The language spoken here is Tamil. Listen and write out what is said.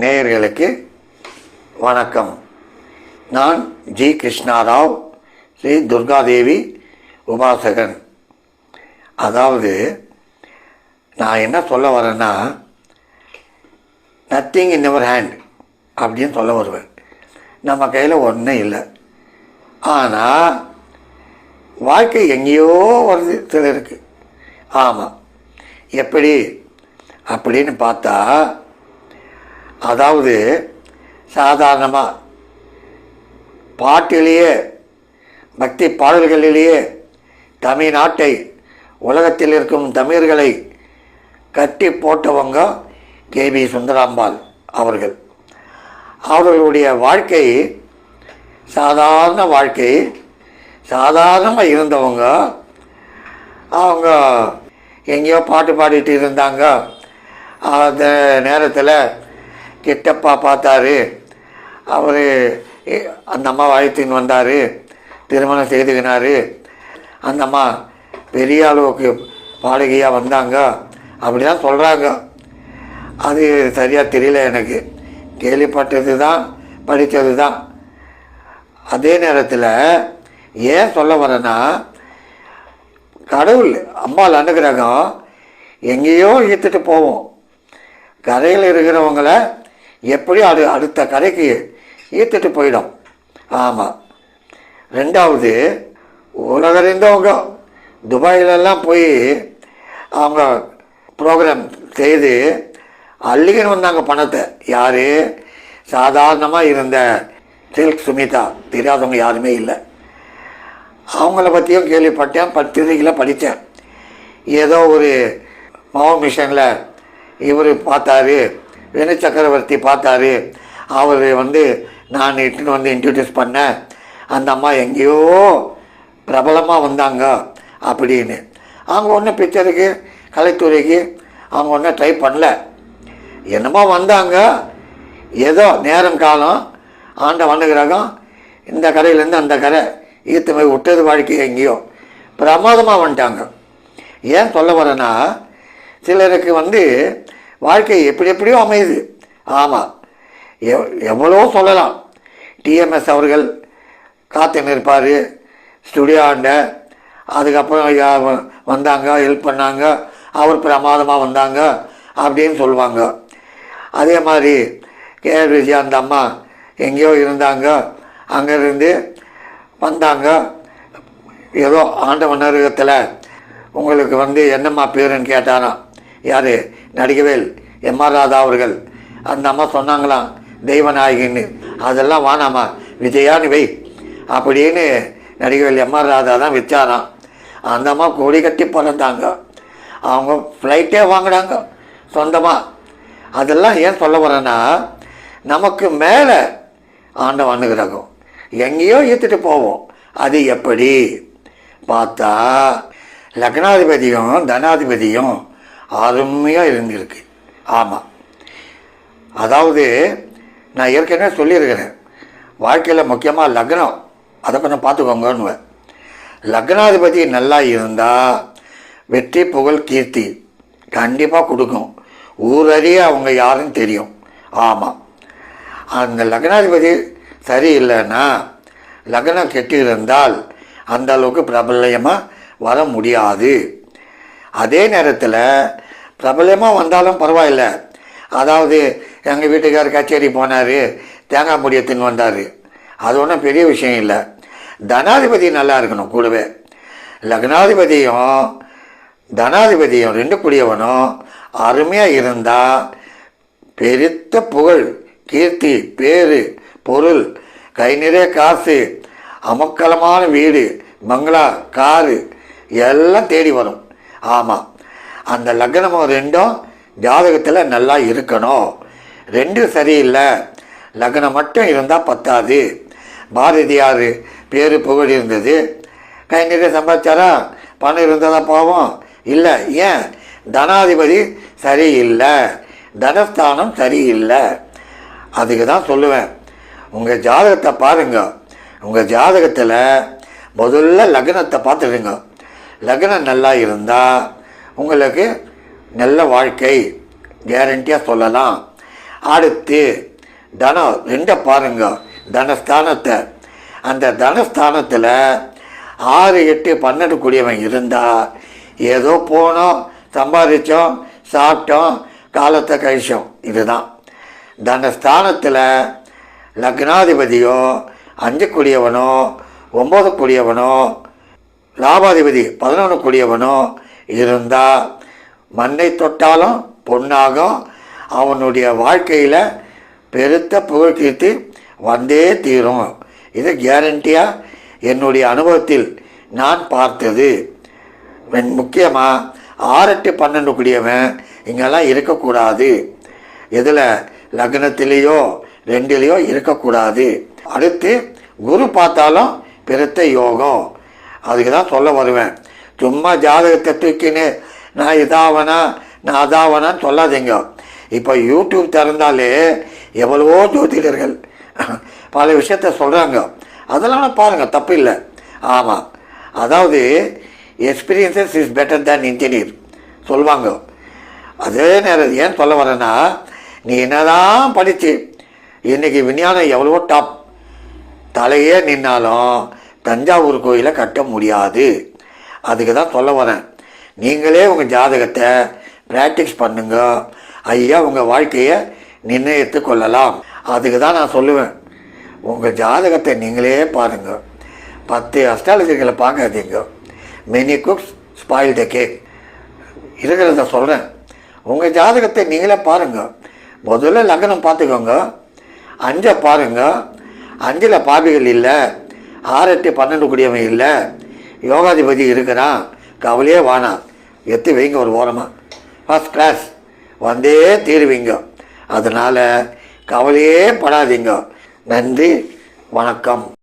நேயர்களுக்கு வணக்கம். நான் ஜி கிருஷ்ணாராவ் ஸ்ரீ துர்காதேவி உபாசகன் அதாவது நான் என்ன சொல்ல வரேன்னா நத்திங் இன் அவர் ஹேண்ட் அப்படின்னு சொல்ல வருவேன். நம்ம கையில் ஒன்றும் இல்லை. ஆனால் வாழ்க்கை எங்கேயோ வருது சிலருக்கு ஆமாம் எப்படி? அப்படின்னு பார்த்தா அதாவது சாதாரணமாக பாட்டிலேயே பக்தி பாடல்களிலேயே தமிழ்நாட்டை உலகத்தில் இருக்கும் தமிழர்களை கட்டி போட்டவங்க கேபி சுந்தராம்பாள் அவர்கள். அவர்களுடைய வாழ்க்கை சாதாரண வாழ்க்கை சாதாரணமாக இருந்தவங்க அவங்க எங்கேயோ பாட்டு பாடிட்டு இருந்தாங்க. அந்த நேரத்தில் எட்டப்பா பார்த்தாரு. அவர் அந்த அம்மா வாழ்த்தின்னு வந்தார். திருமணம் செய்துக்கினார் அந்த அம்மா பெரிய அளவுக்கு வாடகையாக வந்தாங்க. அப்படிலாம் சொல்கிறாங்க அது சரியாக தெரியல எனக்கு. கேள்விப்பட்டது தான் படித்தது தான் அதே நேரத்தில் ஏன் சொல்ல வரேன்னா கடவுள் அம்பாள் அனுகிரகம் எங்கேயோ இழுத்துட்டு போவோம். கரையில் இருக்கிறவங்கள எப்படி அடு அடுத்த கடைக்கு ஈர்த்துட்டு போயிடும். ஆமாம் ரெண்டாவது உலகறிந்தவங்க துபாயிலெல்லாம் போய் அவங்க ப்ரோக்ராம் செய்து அள்ளிக்கின்னு வந்தாங்க பணத்தை. யார்? சாதாரணமாக இருந்த சில்க் சுமிதா. தெரியாதவங்க யாருமே இல்லை. அவங்கள பற்றியும் கேள்விப்பட்டேன். பத்திரிகையில் படித்தேன். ஏதோ ஒரு மாவு மிஷனில் இவர் பார்த்தாரு. வெணு சக்கரவர்த்தி பார்த்தாரு. அவர் வந்து நான் இட்டுன்னு வந்து இன்ட்ரடியூஸ் பண்ணேன் அந்த அம்மா எங்கேயோ பிரபலமாக வந்தாங்க அப்படின்னு. அவங்க ஒன்றும் பிக்சருக்கு கலைத்துறைக்கு அவங்க ஒன்றும் ட்ரை பண்ணல. என்னமோ வந்தாங்க. ஏதோ நேரம் காலம் ஆண்ட வண்டுகிரகம் இந்த கரையிலேருந்து அந்த கரை ஈர்த்து போய் விட்டது வாழ்க்கை எங்கேயோ. பிரமாதமாக வந்துட்டாங்க. ஏன் சொல்ல வரேன்னா சிலருக்கு வந்து வாழ்க்கை எப்படி எப்படியோ அமையுது. ஆமாம் எவ் எவ்வளோ சொல்லலாம். டிஎம்எஸ் அவர்கள் காத்து நிற்பார் ஸ்டுடியோ ஆண்ட. அதுக்கப்புறம் வந்தாங்க ஹெல்ப் பண்ணாங்க. அவர் பிரமாதமாக வந்தாங்க அப்படின்னு சொல்லுவாங்க. அதே மாதிரி கேஆர் விஜயா அந்த அம்மா எங்கேயோ இருந்தாங்க. அங்கேருந்து வந்தாங்க. ஏதோ ஆண்டவன் அருகத்தில் உங்களுக்கு வந்து என்னம்மா பேருன்னு கேட்டாராம் யார்? நடிகவேல் எம் ஆர் ராதா அவர்கள் அந்த அம்மா சொன்னாங்களாம் தெய்வநாயகின்னு. அதெல்லாம் வானாமா விஜயான்னு வை. அப்படின்னு நடிகவேல் எம் ஆர் ராதா தான் வச்சாராம் அந்த அம்மா கொடி கட்டி பிறந்தாங்க. அவங்க ஃப்ளைட்டே வாங்கினாங்க சொந்தமாக அதெல்லாம் ஏன் சொல்ல வரேன்னா நமக்கு மேலே ஆண்டவன் அனுகிரகம் எங்கேயோ ஈத்துட்டு போவோம். அது எப்படி? பார்த்தா லக்னாதிபதியும் தனாதிபதியும் அருமையாக இருந்திருக்கு. ஆமாம் அதாவது நான் ஏற்கனவே சொல்லியிருக்கிறேன். வாழ்க்கையில் முக்கியமாக லக்னம். அதை கொஞ்சம் பார்த்துக்கோங்கன்னுவேன் லக்னாதிபதி நல்லா இருந்தால் வெற்றி புகழ் கீர்த்தி கண்டிப்பாக கொடுக்கும். ஊரறிய அவங்க யாருன்னு தெரியும். ஆமாம் அந்த லக்னாதிபதி சரியில்லைன்னா லக்னம் கெட்டு இருந்தால் அந்த அளவுக்கு வர முடியாது. அதே நேரத்தில் பிரபலமாக வந்தாலும் பரவாயில்ல. அதாவது எங்கள் வீட்டுக்கார் கச்சேரி போனார் தேங்காய் முடியத்துன்னு வந்தார். அது ஒன்றும் பெரிய விஷயம் இல்லை. தனாதிபதி நல்லா இருக்கணும் கூடவே. லக்னாதிபதியும் தனாதிபதியும் ரெண்டு கூடியவனும் அருமையாக இருந்தால் பெருத்த புகழ் கீர்த்தி பேரு பொருள் கை நிறைய காசு அமக்கலமான வீடு பங்களா காரு எல்லாம் தேடி வரும். ஆமாம் அந்த லக்னமும் ரெண்டும் ஜாதகத்தில் நல்லா இருக்கணும். ரெண்டும் சரியில்லை. லக்னம் மட்டும் இருந்தால் பத்தாது. பாரதியார் பேர் புகழ் இருந்தது. கை நிறைய சம்பாதிச்சாரா? பணம் இருந்ததா போவோம். இல்லை ஏன்? தனாதிபதி சரியில்லை. தனஸ்தானம் சரியில்லை. அதுக்கு தான் சொல்லுவேன். உங்கள் ஜாதகத்தை பாருங்க. உங்கள் ஜாதகத்தில் முதல்ல லக்னத்தை பார்த்துடுங்க லக்னம் நல்லா இருந்தால் உங்களுக்கு நல்ல வாழ்க்கை கேரண்டியாக சொல்லலாம். அடுத்து தனம் ரெண்டை பாருங்க தனஸ்தானத்தை. அந்த தனஸ்தானத்தில் ஆறு எட்டு பன்னெண்டு கூடியவன் இருந்தால் ஏதோ போனோம் சம்பாதிச்சோம் சாப்பிட்டோம் காலத்தை கழிச்சோம். இதுதான். தனஸ்தானத்தில் லக்னாதிபதியோ அஞ்சு கூடியவனோ ஒம்பது கூடியவனோ லாபாதிபதி பதினொன்று கூடியவனோ இருந்தால் மண்ணை தொட்டாலும் பொண்ணாகும் அவனுடைய வாழ்க்கையில் பெருத்த புகழ் கீர்த்தி வந்தே தீரும். இது கேரண்டியாக என்னுடைய அனுபவத்தில் நான் பார்த்தது. முக்கியமாக ஆறெட்டு பன்னெண்டு கூடியவன் இங்கெல்லாம் இருக்கக்கூடாது. இதில் லக்னத்திலேயோ ரெண்டுலேயோ இருக்கக்கூடாது. அடுத்து குரு பார்த்தாலும் பெருத்த யோகம். அதுக்கு தான் சொல்ல வருவேன். சும்மா ஜாதகத்தை தூக்கின்னு நான் இதாவனா நான் அதாவனான்னு சொல்லாதீங்க. இப்போ யூடியூப் திறந்தாலே எவ்வளவோ ஜோதிடர்கள் பல விஷயத்த சொல்கிறாங்க அதெல்லாம் பாருங்கள் தப்பு இல்லை. ஆமாம் அதாவது experiences is better than engineer சொல்லுவாங்க. அதே நேரம் ஏன் சொல்ல வரேன்னா நீ என்னதான் படித்து இன்றைக்கி விஞ்ஞானம் எவ்வளவோ டாப் தலையே நின்னாலும் தஞ்சாவூர் கோயிலை கட்ட முடியாது. அதுக்கு தான் சொல்ல வரேன் நீங்களே உங்கள் ஜாதகத்தை ப்ராக்டிஸ் பண்ணுங்க. ஐயா உங்கள் வாழ்க்கையை நிர்ணயித்து கொள்ளலாம். அதுக்கு தான் நான் சொல்லுவேன். உங்கள் ஜாதகத்தை நீங்களே பாருங்கள் பத்து அஸ்ட்ராலஜிகளை பார்க்காதீங்க. Many cooks spoil the cake இருக்கிறத சொல்கிறேன் உங்கள் ஜாதகத்தை நீங்களே பாருங்கள் முதல்ல லக்னம் பார்த்துக்கோங்க. அஞ்சை பாருங்க. அஞ்சில் பாபிகள் இல்லை. ஆறெட்டு பன்னெண்டு கூடியவன் இல்லை. யோகாதிபதி இருக்கிறான். கவலையே வானாம் எத்து வைங்க ஒரு ஓரமாக ஃபஸ்ட் கிளாஸ் வந்தே தீருவீங்க. அதனால் கவலையே படாதீங்க. நன்றி. வணக்கம்.